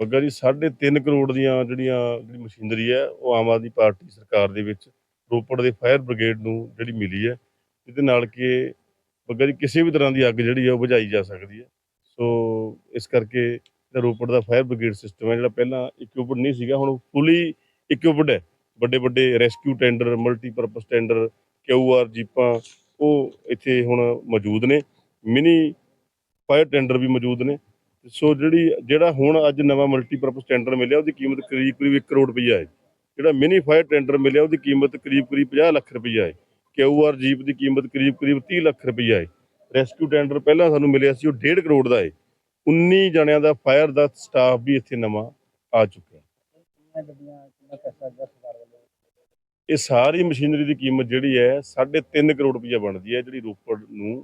ਬੱਗਾ ਜੀ 3.5 ਕਰੋੜ ਦੀਆਂ ਜਿਹੜੀਆਂ ਜਿਹੜੀ ਮਸ਼ੀਨਰੀ ਹੈ, ਉਹ ਆਮ ਆਦਮੀ ਪਾਰਟੀ ਸਰਕਾਰ ਦੇ ਵਿੱਚ ਰੋਪੜ ਦੇ ਫਾਇਰ ਬ੍ਰਿਗੇਡ ਨੂੰ ਜਿਹੜੀ ਮਿਲੀ ਹੈ ਇਹਦੇ ਨਾਲ ਕਿ ਬੱਗਾ ਜੀ, ਕਿਸੇ ਵੀ ਤਰ੍ਹਾਂ ਦੀ ਅੱਗ ਜਿਹੜੀ ਹੈ, ਉਹ ਬੁਝਾਈ ਜਾ ਸਕਦੀ ਹੈ। ਸੋ ਇਸ ਕਰਕੇ ਜਿਹੜਾ ਰੋਪੜ ਦਾ ਫਾਇਰ ਬ੍ਰਿਗੇਡ ਸਿਸਟਮ ਹੈ, ਜਿਹੜਾ ਪਹਿਲਾਂ ਇਕਵਿਪਡ ਨਹੀਂ ਸੀਗਾ, ਹੁਣ ਫੁੱਲੀ ਇਕਵਿਪਡ ਹੈ। ਵੱਡੇ ਵੱਡੇ rescue tender multipurpose tender QR ਜੀਪਾਂ, ਉਹ ਇੱਥੇ ਹੁਣ ਮੌਜੂਦ ਨੇ। ਮਿਨੀ ਫਾਇਰ ਟੈਂਡਰ ਵੀ ਮੌਜੂਦ ਨੇ। ਸੋ ਜਿਹੜੀ ਜਿਹੜਾ ਹੁਣ ਅੱਜ ਨਵਾਂ ਮਲਟੀਪਰਪਸ ਟੈਂਡਰ ਮਿਲਿਆ ਉਹਦੀ ਕੀਮਤ ਕਰੀਬ ਕਰੀਬ 1 ਕਰੋੜ ਰੁਪਈਆ ਹੈ ਜਿਹੜਾ ਮਿਨੀ ਫਾਇਰ ਟੈਂਡਰ ਮਿਲਿਆ ਉਹਦੀ ਕੀਮਤ ਕਰੀਬ ਕਰੀਬ 50 ਲੱਖ ਰੁਪਈਆ ਹੈ। ਕਿਊਆਰ ਜੀਪ ਦੀ ਕੀਮਤ ਕਰੀਬ ਕਰੀਬ 30 ਲੱਖ ਰੁਪਈਆ ਹੈ। ਰੈਸਕਿਊ ਟੈਂਡਰ ਪਹਿਲਾਂ ਸਾਨੂੰ ਮਿਲਿਆ ਸੀ ਉਹ 1.5 ਕਰੋੜ ਦਾ ਹੈ। 19 ਜਣਿਆਂ ਦਾ ਫਾਇਰ ਦਾ ਸਟਾਫ ਵੀ ਇੱਥੇ ਨਵਾਂ ਆ ਚੁੱਕਿਆ ਇਹ ਸਾਰੀ ਮਸ਼ੀਨਰੀ ਦੀ ਕੀਮਤ ਜਿਹੜੀ ਹੈ 3.5 ਕਰੋੜ ਰੁਪਈਆ ਬਣਦੀ ਹੈ ਜਿਹੜੀ ਰੋਪੜ ਨੂੰ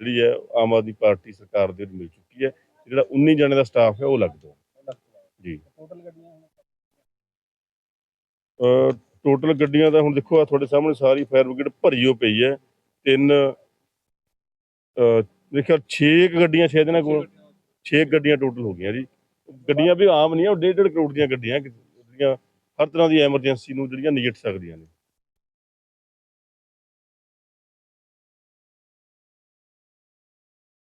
ਜਿਹੜੀ ਹੈ ਆਮ ਆਦਮੀ ਪਾਰਟੀ ਸਰਕਾਰ ਦੇ ਮਿਲ ਚੁੱਕੀ ਹੈ। ਜਿਹੜਾ 19 ਜਣੇ ਦਾ ਸਟਾਫ ਹੈ ਉਹ ਲੱਗ ਦੋ ਜੀ। ਟੋਟਲ ਗੱਡੀਆਂ ਹੁਣ ਟੋਟਲ ਗੱਡੀਆਂ ਦਾ ਹੁਣ ਦੇਖੋ ਆ ਤੁਹਾਡੇ ਸਾਹਮਣੇ ਸਾਰੀ ਫਾਇਰ ਬ੍ਰਿਗੇਡ ਭਰੀ ਹੋ ਪਈ ਹੈ। ਤਿੰਨ ਦੇਖਿਆ 6 ਗੱਡੀਆਂ ਸ਼ਾਇਦ ਇਹਨਾਂ ਕੋਲ 6 ਗੱਡੀਆਂ ਟੋਟਲ ਹੋ ਗਈਆਂ ਜੀ। ਗੱਡੀਆਂ ਵੀ ਆਮ ਨਹੀਂ ਆ ਉਹ 1.5 ਕਰੋੜ ਦੀਆਂ ਗੱਡੀਆਂ ਜਿਹੜੀਆਂ ਹਰ ਤਰ੍ਹਾਂ ਦੀ ਐਮਰਜੈਂਸੀ ਨੂੰ ਜਿਹੜੀਆਂ ਨਜਿੱਠ ਸਕਦੀਆਂ ਨੇ।